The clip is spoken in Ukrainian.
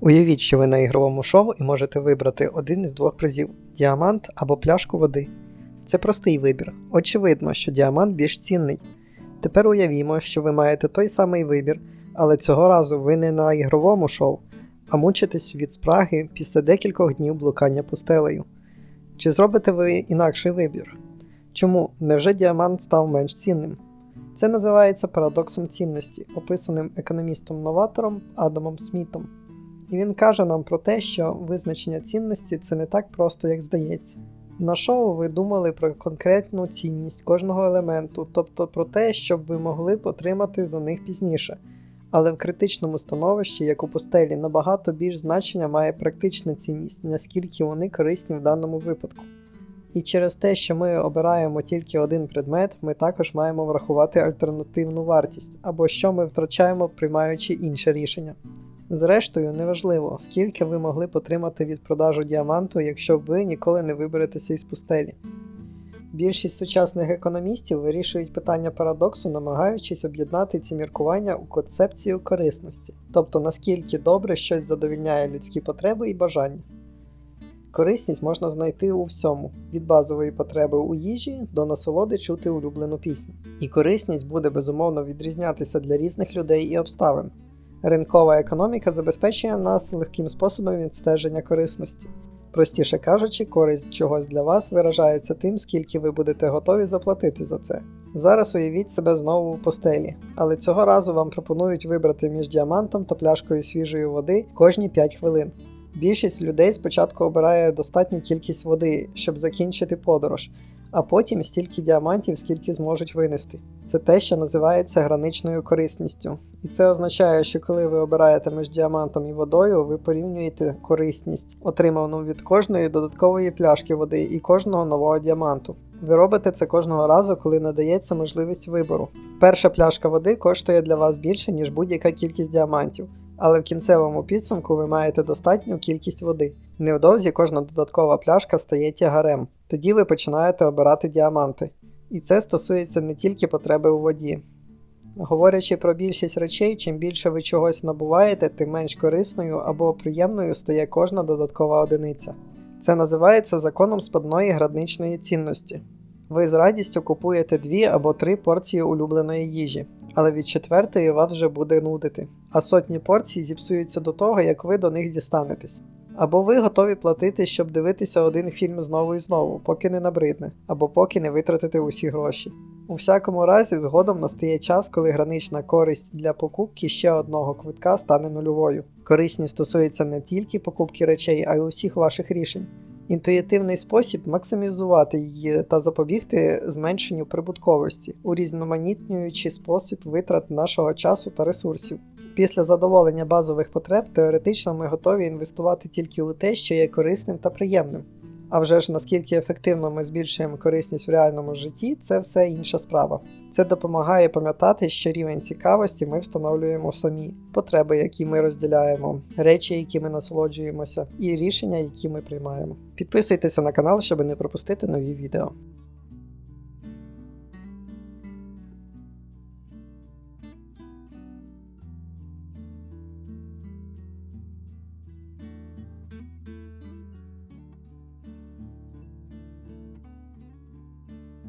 Уявіть, що ви на ігровому шоу і можете вибрати один із двох призів діамант або пляшку води. Це простий вибір. Очевидно, що діамант більш цінний. Тепер уявімо, що ви маєте той самий вибір, але цього разу ви не на ігровому шоу, а мучитесь від спраги після декількох днів блукання пустелею. Чи зробите ви інакший вибір? Чому? Невже діамант став менш цінним? Це називається парадоксом цінності, описаним економістом-новатором Адамом Смітом. І він каже нам про те, що визначення цінності це не так просто, як здається. На шоу ви думали про конкретну цінність кожного елементу, тобто про те, щоб ви могли отримати за них пізніше. Але в критичному становищі, як у пустелі, набагато більш значення має практична цінність, наскільки вони корисні в даному випадку. І через те, що ми обираємо тільки один предмет, ми також маємо врахувати альтернативну вартість, або що ми втрачаємо, приймаючи інше рішення. Зрештою, неважливо, скільки ви могли б отримати від продажу діаманту, якщо ви ніколи не виберетеся із пустелі. Більшість сучасних економістів вирішують питання парадоксу, намагаючись об'єднати ці міркування у концепцію корисності, тобто наскільки добре щось задовільняє людські потреби і бажання. Корисність можна знайти у всьому, від базової потреби у їжі до насолоди чути улюблену пісню. І корисність буде безумовно відрізнятися для різних людей і обставин. Ринкова економіка забезпечує нас легким способом відстеження корисності. Простіше кажучи, користь чогось для вас виражається тим, скільки ви будете готові заплатити за це. Зараз уявіть себе знову у постелі, але цього разу вам пропонують вибрати між діамантом та пляшкою свіжої води кожні 5 хвилин. Більшість людей спочатку обирає достатню кількість води, щоб закінчити подорож, а потім стільки діамантів, скільки зможуть винести. Це те, що називається граничною корисністю. І це означає, що коли ви обираєте між діамантом і водою, ви порівнюєте корисність, отриману від кожної додаткової пляшки води і кожного нового діаманту. Ви робите це кожного разу, коли надається можливість вибору. Перша пляшка води коштує для вас більше, ніж будь-яка кількість діамантів але в кінцевому підсумку ви маєте достатню кількість води. Невдовзі кожна додаткова пляшка стає тягарем. Тоді ви починаєте обирати діаманти. І це стосується не тільки потреби у воді. Говорячи про більшість речей, чим більше ви чогось набуваєте, тим менш корисною або приємною стає кожна додаткова одиниця. Це називається законом спадної градничної цінності. Ви з радістю купуєте дві або три порції улюбленої їжі, але від четвертої вас вже буде нудити, а сотні порцій зіпсуються до того, як ви до них дістанетесь. Або ви готові платити, щоб дивитися один фільм знову і знову, поки не набридне, або поки не витратите усі гроші. У всякому разі, згодом настає час, коли гранична користь для покупки ще одного квитка стане нульовою. Корисність стосується не тільки покупки речей, а й усіх ваших рішень. Інтуїтивний спосіб максимізувати її та запобігти зменшенню прибутковості, урізноманітнюючи спосіб витрат нашого часу та ресурсів. Після задоволення базових потреб теоретично ми готові інвестувати тільки у те, що є корисним та приємним. А вже ж наскільки ефективно ми збільшуємо корисність в реальному житті, це все інша справа. Це допомагає пам'ятати, що рівень цікавості ми встановлюємо самі, потреби, які ми розділяємо, речі, які ми насолоджуємося, і рішення, які ми приймаємо. Підписуйтеся на канал, щоб не пропустити нові відео.